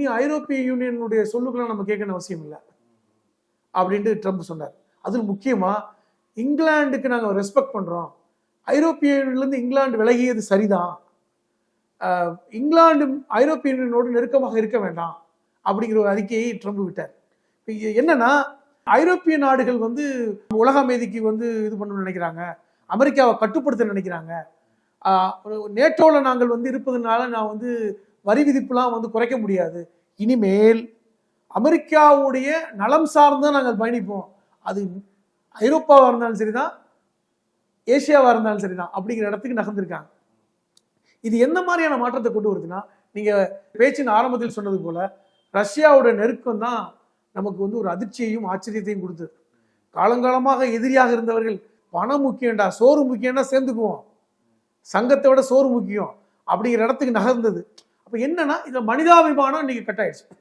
இனி ஐரோப்பிய யூனியனுடைய சொல்லுக்கெல்லாம் நம்ம கேட்கணும் அவசியம் இல்லை. அப்படின்ட்டு ட்ரம்ப் சொன்னார். அதில் முக்கியமாக இங்கிலாந்துக்கு நாங்கள் ரெஸ்பெக்ட் பண்ணுறோம் ஐரோப்பிய யூனியன்லேருந்து இங்கிலாந்து விலகியது சரிதான். இங்கிலாந்து ஐரோப்பிய யூனியனோடு நெருக்கமாக இருக்க வேண்டாம் அப்படிங்கிற ஒரு அறிக்கையை ட்ரம்ப் விட்டார். இப்போ என்னன்னா ஐரோப்பிய நாடுகள் வந்து உலக அமைதிக்கு வந்து இது பண்ணணும்னு நினைக்கிறாங்க. அமெரிக்காவை கட்டுப்படுத்த நினைக்கிறாங்க. நேட்டோவில் நாங்கள் வந்து இருப்பதனால நான் வந்து வரி விதிப்புலாம் வந்து குறைக்க முடியாது. இனிமேல் அமெரிக்காவுடைய நலம் சார்ந்து தான் நாங்கள் பயணிப்போம். அது ஐரோப்பாவாக இருந்தாலும் சரிதான் ஏசியாவாக இருந்தாலும் சரிதான் அப்படிங்கிற இடத்துக்கு நகர்ந்திருக்காங்க. இது என்ன மாதிரியான மாற்றத்தை கொண்டு வருதுன்னா நீங்கள் பேச்சின் ஆரம்பத்தில் சொன்னது போல் ரஷ்யாவோட நெருக்கம் தான் நமக்கு வந்து ஒரு அதிர்ச்சியையும் ஆச்சரியத்தையும் கொடுத்தது. காலங்காலமாக எதிரியாக இருந்தவர்கள் பணம் முக்கியம்டா சோறு முக்கியம்டா சேர்ந்துக்குவோம். சங்கத்தை விட சோறு முக்கியம் அப்படிங்கிற இடத்துக்கு நகர்ந்தது. அப்போ என்னன்னா இதில் மனிதாபிமானம் இன்னைக்கு கட்டாயிடுச்சு.